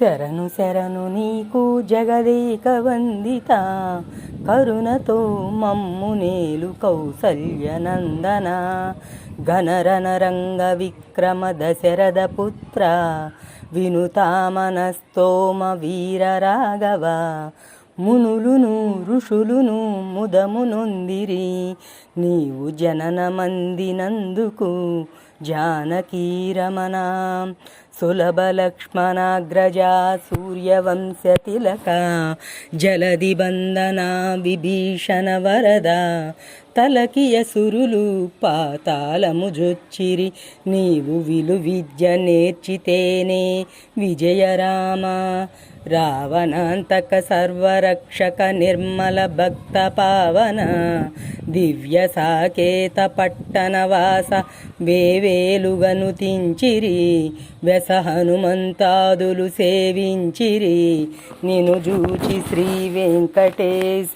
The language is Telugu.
శరణు శరణు నీకు జగదేక వందిత. కరుణతో మమ్ము నేలు కౌసల్యనందన గణరనరంగ విక్రమ దశరథ పుత్ర. వినుతామనస్తోమ వీర రాఘవ. మునులును ఋషులును ముదము నొందిరి నీవు జననమందినందుకు జానకీరమణ. సులభ లక్ష్మణాగ్రజా సూర్యవంశతిలక జలది విభీషణ వరద తలకియ సురులు పాతాళము జొచ్చిరి నీవు విలు విద్య నేర్చితేనే విజయరామ రావణాంతక సర్వరక్షక నిర్మల భక్త పావన దివ్య సాకేత పట్టణవాస వేవేలుగను తించిరి వ్యస హనుమంతాదులు సేవించిరి నిను జూచి శ్రీ వెంకటేశ.